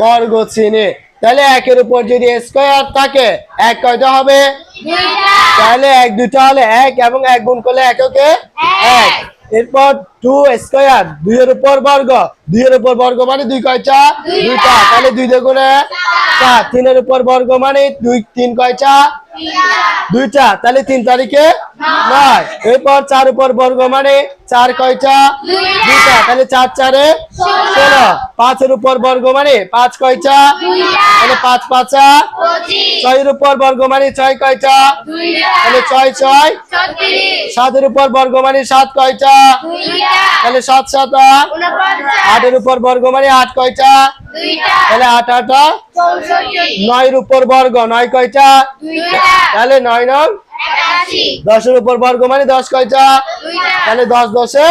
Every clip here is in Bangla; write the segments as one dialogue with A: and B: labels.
A: বর্গ চিনি তাহলে একের উপর যদি স্কোয়ার থাকে এক কয়টা হবে? তাহলে এক দুটা হলে এক এবং এক গুণ করলে এক। এককে এক। এরপর টু স্কোয়ার, দুইয়ের উপর বর্গ। দুইয়ের উপর বর্গ মানে দুই কয়টা দুইটা। তাহলে দুই দুগুণে চার তিনের উপর বর্গ মানে দুই, তিন কয়টা দুইটা। তাহলে তিন তারিখে নয়। এরপর চার উপর বর্গ মানে চার কয়টা দুইটা। তাহলে চার চারে ষোলো। পাঁচের উপর বর্গ মানে পাঁচ কয়টা তাহলে পাঁচ পাঁচা ছয়ের উপর বর্গ মানে ছয় কয়টা তাহলে ছয় ছয় সাতের উপর বর্গ মানে সাত কয়টা তাহলে সাত সাত আটের উপর বর্গ মানে আট কয়টা? তাহলে আট আটা নয়ের উপর বর্গ নয় কয়টা? তাহলে নয় নয় দশের উপর বর্গ মানে দশ কয়টা? তাহলে দশ দশে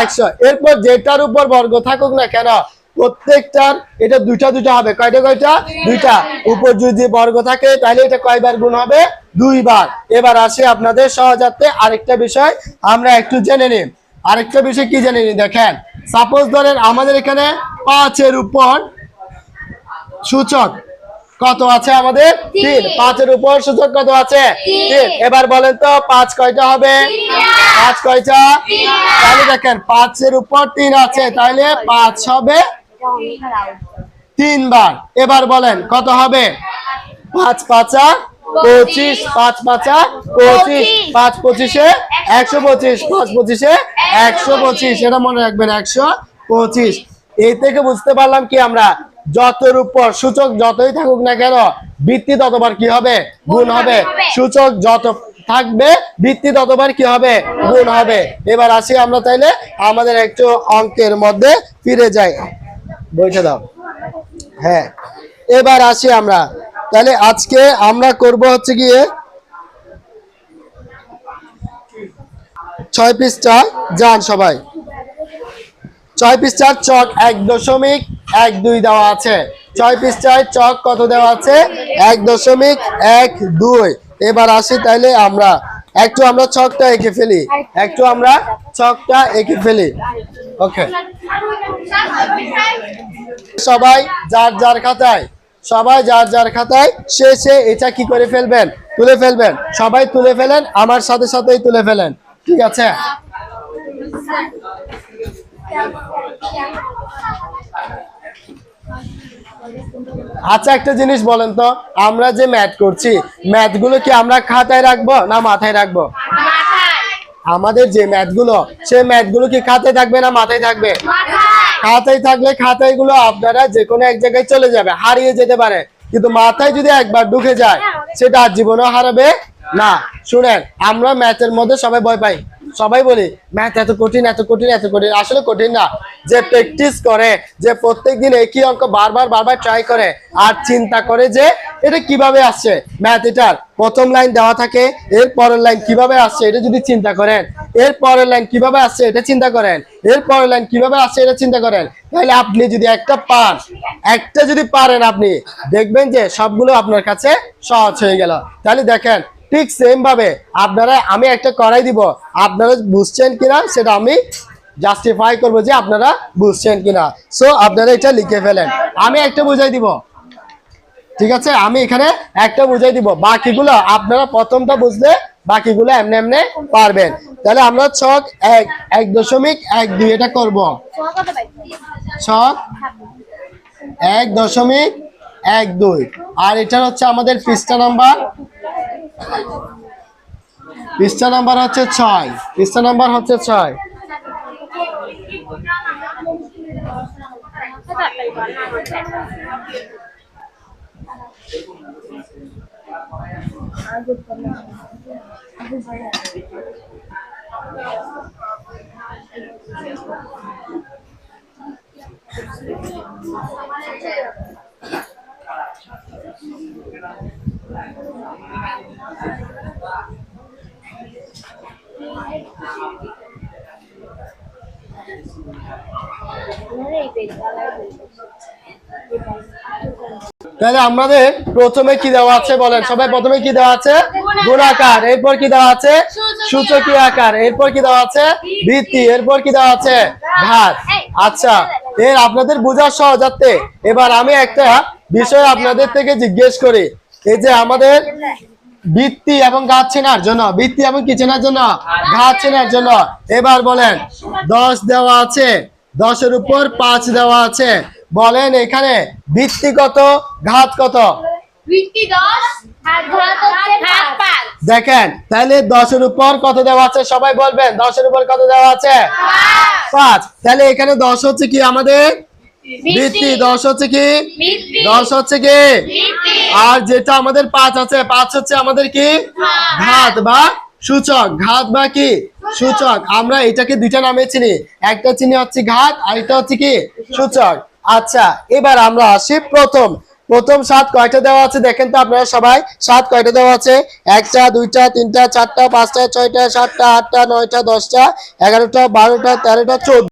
A: একশো। এরপর যেটার উপর বর্গ থাকুক না কেন প্রত্যেকটার এটা দুইটা দুইটা হবে। কয়টা কয়টা? দুইটা। উপর যদি বর্গ থাকে তাহলে এটা কয়বার গুণ হবে? দুইবার। এবার আসে আপনাদের সহজার্থে আরেকটা বিষয়। আমরা একটু জেনে নিই। আরেকটা বিষয় কি জেনে নিই দেখেন সাপোজ ধরেন আমাদের এখানে পাঁচের উপর সূচক কত আছে আমাদের? তিন। পাঁচের উপর সূচক কত আছে? তিন। এবার বলেন তো পাঁচ কয়টা হবে? পাঁচ কয়টা? তাহলে দেখেন পাঁচের উপর তিন আছে তাহলে পাঁচ হবে তিনবার। এবার বলেন কত হবে? পাঁচ পাঁচা পঁচিশ পাঁচ পাঁচা পঁচিশ পাঁচ পঁচিশে একশো পঁচিশ পাঁচ পঁচিশে একশো পঁচিশ। এটা মনে রাখবেন একশো পঁচিশ। এই থেকে বুঝতে পারলাম কি আমরা যতের উপর সূচক যতই থাকুক না কেন বৃত্তি ততবার কি হবে? গুণ হবে। সূচক যত থাকবে বৃত্তি ততবার কি হবে? গুণ হবে। এবার আসি আমরা তাইলে আমাদের একটু অঙ্কের মধ্যে ফিরে যাই। বইটা দাও। হ্যাঁ। এবার আসি আমরা। তাহলে আজকে আমরা করব হচ্ছে গিয়ে ছয় পৃষ্ঠা যান সবাই। ছয় পৃষ্ঠার চক এক দশমিক এক দুই দেওয়া আছে। ছয় পিস পৃষ্ঠায় চক কত দেওয়া আছে? এক দশমিক এক দুই। এবার আসি তাইলে আমরা। একটু আমরা ছকটা এঁকে ফেলি। একটু আমরা ছকটা এঁকে ফেলি। ওকে সবাই, যার যার খাতায় সবাই যার যার খাতায় সে সে এটা কি করে ফেলবেন? তুলে ফেলবেন। সবাই তুলে ফেলেন আমার সাথে সাথেই তুলে ফেলেন। ঠিক আছে? আচ্ছা একটা জিনিস বলেন তো আমরা যে ম্যাথ করছি ম্যাথগুলো কি আমরা খাতায় রাখব না মাথায় রাখব? আমাদের যে ম্যাথগুলো সেই ম্যাথগুলো কি খাতায় থাকবে না মাথায় থাকবে? খাতায় থাকলে খাতায়গুলো আপনারা যে কোনো এক জায়গায় চলে যাবে, হারিয়ে যেতে পারে। কিন্তু মাথায় যদি একবার ঢুকে যায়, সেটা আর জীবনেও হারাবে না। শুনেন, আমরা ম্যাথের মধ্যে সবাই ভয় পাই। সবাই বলি ম্যাথ এত কঠিন এত কঠিন এত কঠিন। আসলে কঠিন না। যে প্র্যাকটিস করে, যে প্রত্যেকদিন একই অঙ্ক বারবার বারবার ট্রাই করে, আর চিন্তা করে যে এটা কীভাবে আসছে। ম্যাথ এটার প্রথম লাইন দেওয়া থাকে, এর পরের লাইন কীভাবে আসছে, এটা যদি চিন্তা করেন এর পরের লাইন কীভাবে আসছে এটা চিন্তা করেন। এর পরের লাইন কীভাবে আসছে এটা চিন্তা করেন। তাহলে আপনি যদি একটা পান, একটা যদি পারেন আপনি, দেখবেন যে সবগুলো আপনার কাছে সহজ হয়ে গেল। তাহলে দেখেন, ঠিক সেম ভাবে আপনারা, আমি একটা করাই দিব। আপনারা বুঝছেন কিনা সেটা আমি জাস্টিফাই করব যে আপনারা বুঝছেন কিনা। সো আপনারা এটা লিখে ফেলেন। আমি একটা বুঝাই দিব। ঠিক আছে? আমি এখানে একটা বুঝাই দিব। বাকিগুলো আপনারা প্রথমটা বুঝলে বাকিগুলো এমনি এমনি পারবেন। তাহলে আমরা ছক এক এক দশমিক এক দুই এটা করব। ছক এক দশমিক এক দুই। আর এটা হচ্ছে আমাদের পৃষ্ঠা নাম্বার। পৃষ্ঠা নাম্বার হচ্ছে ছয়। পৃষ্ঠা নাম্বার হচ্ছে ছয়। Nereye gidiyor? তাহলে আমাদের প্রথমে কি দেওয়া আছে বলেন? সবাই প্রথমে কি দেওয়া আছে? গুণাকার। এরপর কি দেওয়া আছে? সূচকীয় আকার এরপর কি দেওয়া আছে? ভিত্তি। এরপর কি দেওয়া আছে? ঘাত। আচ্ছা এর আপনাদের বোঝার সহজার্থে এবার আমি একটা বিষয় আপনাদের থেকে জিজ্ঞেস করি। এই যে আমাদের বৃত্তি এবং গাছ চেনার জন্য। বৃত্তি এবং কি চেনার জন্য? ঘাত চেনার জন্য। এবার বলেন, দশ দেওয়া আছে। দশের উপর পাঁচ দেওয়া আছে। বলেন এখানে বৃত্তি কত ঘাত কত? দেখেন তাহলে দশের উপর কত দেওয়া আছে সবাই বলবেন? দশের উপর কত দেওয়া আছে? পাঁচ। তাহলে এখানে দশ হচ্ছে কি আমাদের? বৃত্তি দশ হচ্ছে কি? দশ হচ্ছে কি? আর যেটা আমাদের পাঁচ আছে পাঁচ হচ্ছে আমাদের কি? ঘাত বা সূচক। ঘাত বা কি? সূচক। আমরা এটাকে দুইটা নামে চিনি। একটা চিনি হচ্ছে ঘাত আর এটা হচ্ছে কি? সূচক। আচ্ছা এবার আমরা আসি প্রথম। প্রথম সাত কয়টা দেওয়া আছে দেখেন তো আপনারা সবাই? সাত কয়টা দেওয়া আছে? একটা, দুইটা, তিনটা, চারটা, পাঁচটা, ছয়টা, সাতটা, আটটা, নয়টা, দশটা, এগারোটা, বারোটা, তেরোটা, চোদ্দ